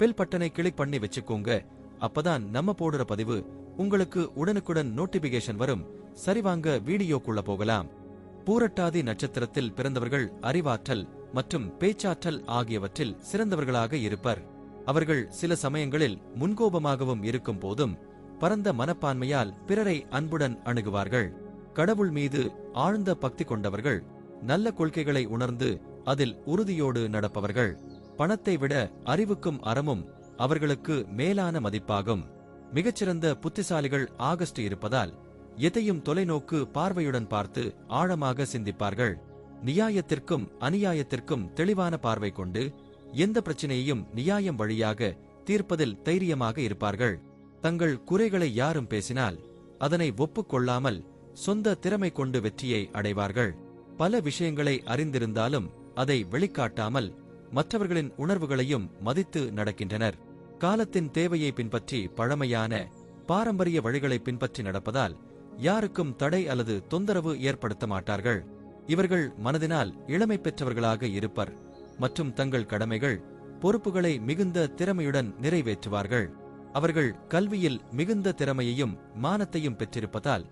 Bell பட்டனை click பண்ணி வச்சுக்கோங்க. அப்பதான் நம்ம போடுற பதிவு உங்களுக்கு உடனுக்குடன் நோட்டிபிகேஷன் வரும். சரிவாங்க வீடியோக்குள்ள போகலாம். பூரட்டாதி நட்சத்திரத்தில் பிறந்தவர்கள் அறிவாற்றல் மற்றும் பேச்சாற்றல் ஆகியவற்றில் சிறந்தவர்களாக இருப்பர். அவர்கள் சில சமயங்களில் முன்கோபமாகவும் இருக்கும் போதும் பரந்த மனப்பான்மையால் பிறரை அன்புடன் அணுகுவார்கள். கடவுள் மீது ஆழ்ந்த பக்தி கொண்டவர்கள் நல்ல கொள்கைகளை உணர்ந்து அதில் உறுதியோடு நடப்பவர்கள். பணத்தை விட அறிவுக்கும் அறமும் அவர்களுக்கு மேலான மதிப்பாகும். மிகச்சிறந்த புத்திசாலிகள் ஆகஸ்ட் இருப்பதால் எதையும் தொலைநோக்கு பார்வையுடன் பார்த்து ஆழமாக சிந்திப்பார்கள். நியாயத்திற்கும் அநியாயத்திற்கும் தெளிவான பார்வை கொண்டு எந்த பிரச்சனையையும் நியாயம் வழியாக தீர்ப்பதில் தைரியமாக இருப்பார்கள். தங்கள் குறைகளை யாரும் பேசினால் அதனை ஒப்புக்கொள்ளாமல் சொந்த திறமை கொண்டு வெற்றியை அடைவார்கள். பல விஷயங்களை அறிந்திருந்தாலும் அதை வெளிக்காட்டாமல் மற்றவர்களின் உணர்வுகளையும் மதித்து நடக்கின்றனர். காலத்தின் தேவையை பின்பற்றி பழமையான பாரம்பரிய வழிகளை பின்பற்றி நடப்பதால் யாருக்கும் தடை அல்லது தொந்தரவு ஏற்படுத்த மாட்டார்கள். இவர்கள் மனதினால் இளமை பெற்றவர்களாக இருப்பர் மற்றும் தங்கள் கடமைகள் பொறுப்புகளை மிகுந்த திறமையுடன் நிறைவேற்றுவார்கள். அவர்கள் கல்வியில் மிகுந்த திறமையையும் மானத்தையும் பெற்றிருப்பதால்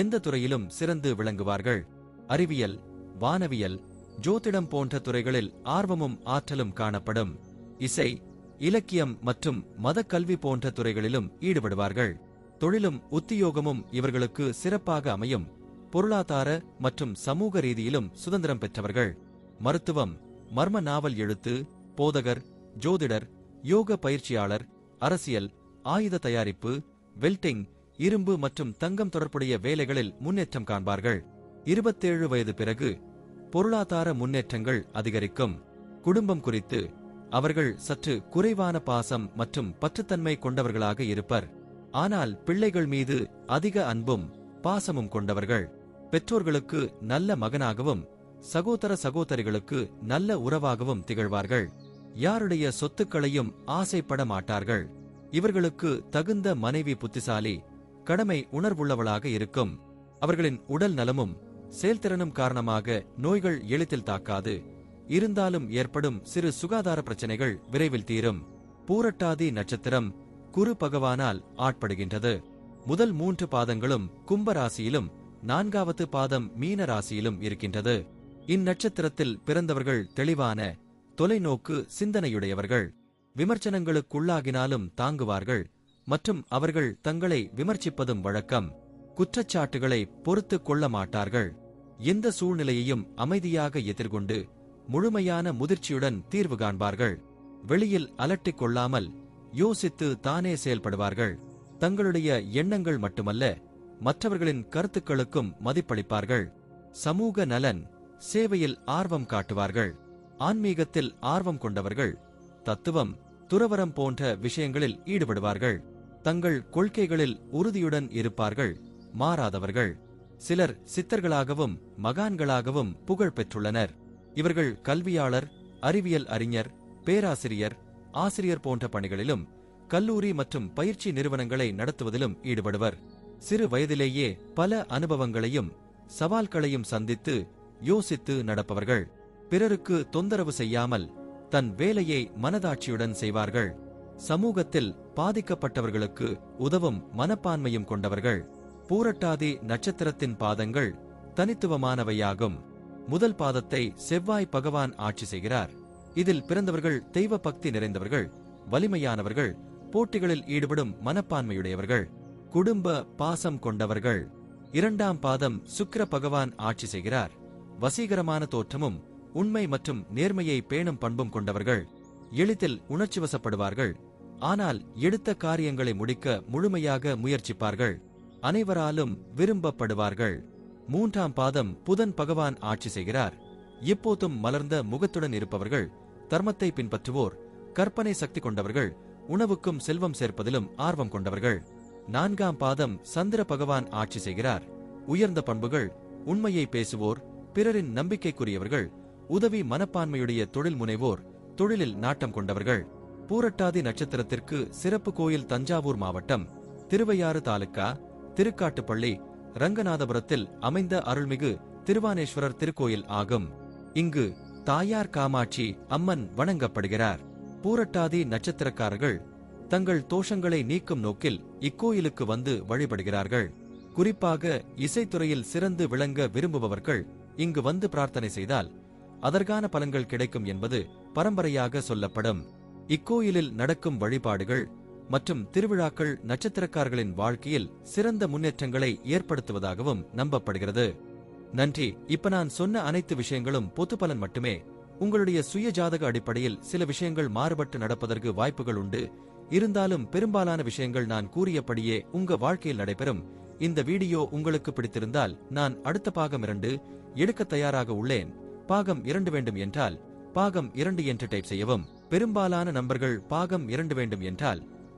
எந்த துறையிலும் சிறந்து விளங்குவார்கள். அறிவியல் வானவியல் ஜோதிடம் போன்ற துறைகளில் ஆர்வமும் ஆற்றலும் காணப்படும். இசை இலக்கியம் மற்றும் மதக்கல்வி போன்ற துறைகளிலும் ஈடுபடுவார்கள். தொழிலும் உத்தியோகமும் இவர்களுக்கு சிறப்பாக அமையும். பொருளாதார மற்றும் சமூக ரீதியிலும் சுதந்திரம் பெற்றவர்கள். மருத்துவம் மர்ம நாவல் எழுத்து போதகர் ஜோதிடர் யோக பயிற்சியாளர் அரசியல் ஆயுத தயாரிப்பு வெல்டிங் இரும்பு மற்றும் தங்கம் தொடர்புடைய வேலைகளில் முன்னேற்றம் காண்பார்கள். இருபத்தேழு வயது பிறகு பொருளாதார முன்னேற்றங்கள் அதிகரிக்கும். குடும்பம் குறித்து அவர்கள் சற்று குறைவான பாசம் மற்றும் பற்றுத்தன்மை கொண்டவர்களாக இருப்பர். ஆனால் பிள்ளைகள் மீது அதிக அன்பும் பாசமும் கொண்டவர்கள். பெற்றோர்களுக்கு நல்ல மகனாகவும் சகோதர சகோதரிகளுக்கு நல்ல உறவாகவும் திகழ்வார்கள். யாருடைய சொத்துக்களையும் ஆசைப்பட மாட்டார்கள். இவர்களுக்கு தகுந்த மனைவி புத்திசாலி கடமை உணர்வுள்ளவளாக இருக்கும். அவர்களின் உடல் நலமும் செயல்திறனும் காரணமாக நோய்கள் எளிதில் தாக்காது. இருந்தாலும் ஏற்படும் சிறு சுகாதார பிரச்சனைகள் விரைவில் தீரும். பூரட்டாதி நட்சத்திரம் குரு பகவானால் ஆட்படுகின்றது. முதல் மூன்று பாதங்களும் கும்ப ராசியிலும் நான்காவது பாதம் மீன ராசியிலும் இருக்கின்றது. இந்நட்சத்திரத்தில் பிறந்தவர்கள் தெளிவான தொலைநோக்கு சிந்தனையுடையவர்கள். விமர்சனங்களுக்குள்ளாகினாலும் தாங்குவார்கள். மற்றும் அவர்கள் தங்களை விமர்சிப்பதும் வழக்கம். குற்றச்சாட்டுகளை பொறுத்துக் கொள்ள மாட்டார்கள். எந்த சூழ்நிலையையும் அமைதியாக எதிர்கொண்டு முழுமையான முதிர்ச்சியுடன் தீர்வு காண்பார்கள். வெளியில் அலட்டிக் கொள்ளாமல் யோசித்து தானே செயல்படுவார்கள். தங்களுடைய எண்ணங்கள் மட்டுமல்ல மற்றவர்களின் கருத்துக்களுக்கும் மதிப்பளிப்பார்கள். சமூக நலன் சேவையில் ஆர்வம் காட்டுவார்கள். ஆன்மீகத்தில் ஆர்வம் கொண்டவர்கள் தத்துவம் துறவரம் போன்ற விஷயங்களில் ஈடுபடுவார்கள். தங்கள் கொள்கைகளில் உறுதியுடன் இருப்பார்கள் மாறாதவர்கள். சிலர் சித்தர்களாகவும் மகான்களாகவும் புகழ் பெற்றுள்ளனர். இவர்கள் கல்வியாளர் அறிவியல் அறிஞர் பேராசிரியர் ஆசிரியர் போன்ற பணிகளிலும் கல்லூரி மற்றும் பயிற்சி நிறுவனங்களை நடத்துவதிலும் ஈடுபடுவர். சிறு வயதிலேயே பல அனுபவங்களையும் சவால்களையும் சந்தித்து யோசித்து நடப்பவர்கள். பிறருக்கு தொந்தரவு செய்யாமல் தன் வேலையை மனதாட்சியுடன் செய்வார்கள். சமூகத்தில் பாதிக்கப்பட்டவர்களுக்கு உதவும் மனப்பான்மையும் கொண்டவர்கள். பூரட்டாதி நட்சத்திரத்தின் பாதங்கள் தனித்துவமானவையாகும். முதல் பாதத்தை செவ்வாய் பகவான் ஆட்சி செய்கிறார். இதில் பிறந்தவர்கள் தெய்வ பக்தி நிறைந்தவர்கள் வலிமையானவர்கள் போட்டிகளில் ஈடுபடும் மனப்பான்மையுடையவர்கள் குடும்ப பாசம் கொண்டவர்கள். இரண்டாம் பாதம் சுக்கிர பகவான் ஆட்சி செய்கிறார். வசீகரமான தோற்றமும் உண்மை மற்றும் நேர்மையை பேணும் பண்பும் கொண்டவர்கள். எளிதில் உணர்ச்சிவசப்படுவார்கள் ஆனால் எடுத்த காரியங்களை முடிக்க முழுமையாக முயற்சிப்பார்கள். அனைவராலும் விரும்பப்படுவார்கள். மூன்றாம் பாதம் புதன் பகவான் ஆட்சி செய்கிறார். எப்போதும் மலர்ந்த முகத்துடன் இருப்பவர்கள் தர்மத்தை பின்பற்றுவோர் கற்பனை சக்தி கொண்டவர்கள் உணவுக்கும் செல்வம் சேர்ப்பதிலும் ஆர்வம் கொண்டவர்கள். நான்காம் பாதம் சந்திர பகவான் ஆட்சி செய்கிறார். உயர்ந்த பண்புகள் உண்மையை பேசுவோர் பிறரின் நம்பிக்கைக்குரியவர்கள் உதவி மனப்பான்மையுடைய தொழில் முனைவோர் தொழிலில் நாட்டம் கொண்டவர்கள். பூரட்டாதி நட்சத்திரத்திற்கு சிறப்பு கோயில் தஞ்சாவூர் மாவட்டம் திருவையாறு தாலுக்கா திருக்காட்டுப்பள்ளி ரங்கநாதபுரத்தில் அமைந்த அருள்மிகு திருவானேஸ்வரர் திருக்கோயில் ஆகும். இங்கு தாயார் காமாட்சி அம்மன் வணங்கப்படுகிறார். பூரட்டாதி நட்சத்திரக்காரர்கள் தங்கள் தோஷங்களை நீக்கும் நோக்கில் இக்கோயிலுக்கு வந்து வழிபடுகிறார்கள். குறிப்பாக இசைத்துறையில் சிறந்து விளங்க விரும்புபவர்கள் இங்கு வந்து பிரார்த்தனை செய்தால் அதற்கான பலன்கள் கிடைக்கும் என்பது பரம்பரையாக சொல்லப்படும். இக்கோயிலில் நடக்கும் வழிபாடுகள் மற்றும் திருவிழாக்கள் நட்சத்திரக்காரர்களின் வாழ்க்கையில் சிறந்த முன்னேற்றங்களை ஏற்படுத்துவதாகவும் நம்பப்படுகிறது. நன்றி. இப்ப நான் சொன்ன அனைத்து விஷயங்களும் பொத்து பலன் மட்டுமே. உங்களுடைய சுய ஜாதக அடிப்படையில் சில விஷயங்கள் மாறுபட்டு நடப்பதற்கு வாய்ப்புகள் உண்டு. இருந்தாலும் பெரும்பாலான விஷயங்கள் நான் கூறியபடியே உங்க வாழ்க்கையில் நடைபெறும். இந்த வீடியோ உங்களுக்கு பிடித்திருந்தால் நான் அடுத்த பாகம் இரண்டு எடுக்க தயாராக உள்ளேன். பாகம் இரண்டு வேண்டும் என்றால் பாகம் இரண்டு என்று டைப் செய்யவும். பெரும்பாலான நம்பர்கள் பாகம் இரண்டு வேண்டும் என்றால்